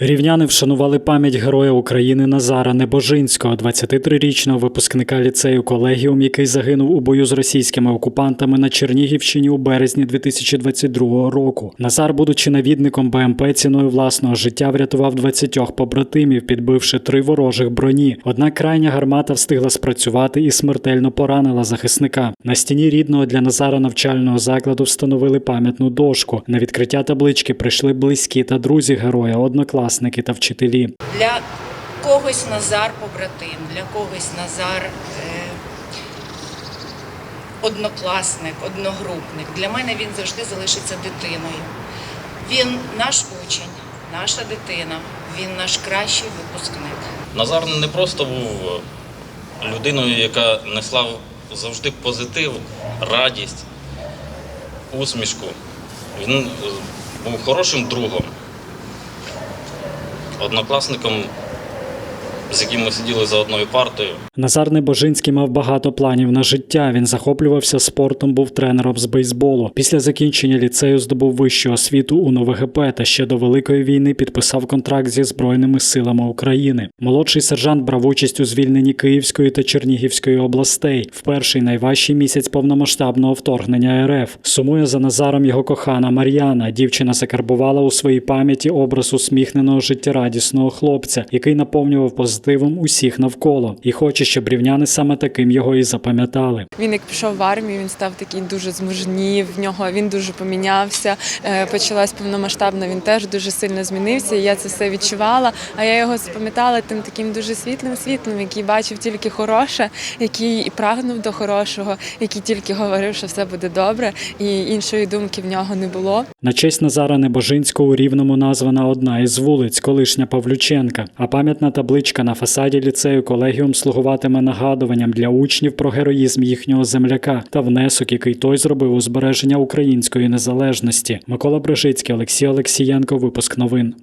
Рівняни вшанували пам'ять героя України Назара Небожинського, 23-річного випускника ліцею колегіум, який загинув у бою з російськими окупантами на Чернігівщині у березні 2022 року. Назар, будучи навідником БМП, ціною власного життя врятував 20 побратимів, підбивши три ворожих броні. Однак крайня гармата встигла спрацювати і смертельно поранила захисника. На стіні рідного для Назара навчального закладу встановили пам'ятну дошку. На відкриття таблички прийшли близькі та друзі героя, однокласники та вчителі. Для когось Назар побратим, для когось Назар е, однокласник, одногрупник. Для мене він завжди залишиться дитиною. Він наш учень, наша дитина, він наш кращий випускник. Назар не просто був людиною, яка несла завжди позитив, радість, усмішку. Він е, був хорошим другом, однокласником, з яким ми сиділи за одною партою. Назар Небожинський мав багато планів на життя. Він захоплювався спортом, був тренером з бейсболу. Після закінчення ліцею здобув вищу освіту у НовГП та ще до Великої війни підписав контракт зі Збройними силами України. Молодший сержант брав участь у звільненні Київської та Чернігівської областей в перший найважчий місяць повномасштабного вторгнення РФ. Сумує за Назаром його кохана Мар'яна. Дівчина закарбувала у своїй пам'яті образ усміхненого життєрадісного хлопця, який наповнював позитивом усіх навколо, і хоче, щоб рівняни саме таким його і запам'ятали. Він як пішов в армію, він став такий дуже змужнів. В нього він дуже помінявся. Е, Почалась повномасштабна. Він теж дуже сильно змінився. і Я це все відчувала. А я його запам'ятала тим таким дуже світлим світлим, який бачив тільки хороше, який і прагнув до хорошого, який тільки говорив, що все буде добре, і іншої думки в нього не було. На честь Назара Небожинського у Рівному названа одна із вулиць, колишня Павлюченка. А пам'ятна табличка на фасаді ліцею колегіум слугуватиме нагадуванням для учнів про героїзм їхнього земляка та внесок, який той зробив у збереження української незалежності. Микола Брижицький, Олексій Олексієнко. Випуск новин.